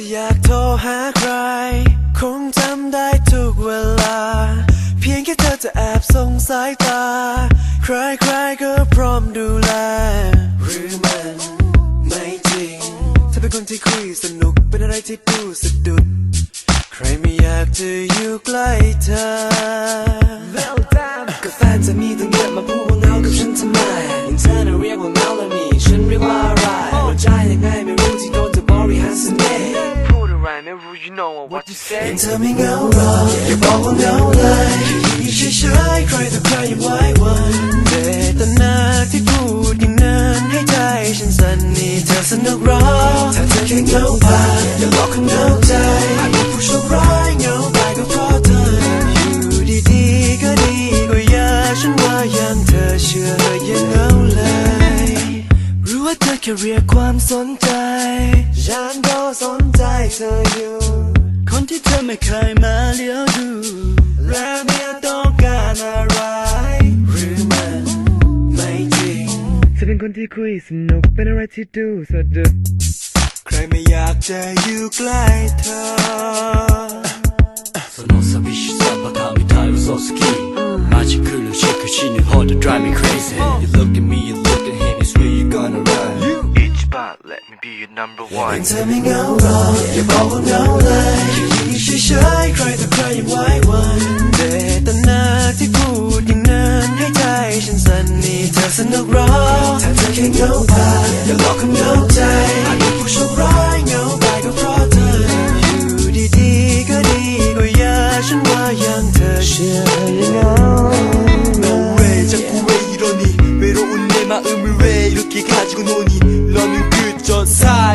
จะอยากโทรหาใคร คงจำได้ทุกเวลา เพียงแค่เธอจะแอบสงสายตา ใครๆก็พร้อมดูแล หรือมันไม่จริงเธอเป็นคนที่คุยสนุกเป็นอะไรที่ดูสะดุด ใครไม่อยากจะอยู่ใกล้เธอ Well done ก็แฟนจะมีตั้งเยอะมาพูดว่าเงากับฉันทำไมยิ่งเธอน่ะเรียกว่าเงาแล้วนี่ฉันเรียกว่าอะไรหัวใจยังไงไม่รู้ที่โดนเธอบริหารเสน่ห์พูดอะไรไม่รู้ you know what you say ยังเธอไม่เงาหรอกอย่าบอกว่าเงาเลยอยู่เฉยๆใครต่อใครยังไหว้วันเจตนาที่พูดอย่างนั้นให้ใจฉันสั่นนี่เธอสนุกหรอถ้าเธอแค่เงาผ่านอย่าหลอกคนเงาใจ ว่าเธอแค่เรียกความสนใจ ฉันก็สนใจเธออยู่ คนที่เธอไม่เคยมาเลี้ยวดู แล้วเนี่ยต้องการอะไร หรือมันไม่จริง เธอเป็นคนที่คุยสนุกเป็นอะไรที่ดูสะดุด ใครไม่อยากจะอยู่ใกล้เธอ その寂しさばかみたい嘘好きマジ来るしく死ぬほど drive me crazy me be your number one งเธอไม่เหงาหรอกอย่าบอกว่าเหงาเลยอยู่เฉยๆใครต่อใครยังไหว้วันเจตนาที่พูดอย่างนั้นให้ใจฉันสั่นนี่เธอสนุกหรอถ้าเธอแค่เหงาผ่านอย่าบอกคำเหงาใจอา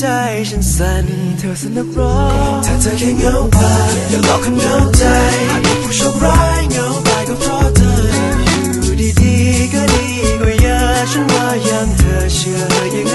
ใจฉันสั่นเธอสนุกร้อนถ้าเธอแค่เงาไปอย่าหลอกคนเงาใจอาจเป็ผู้โชคร้ายเงาไปก็เพราะเธออยู่ดีๆก็ดีกว่เยอะฉันว่ายังเธอเชื่อยัง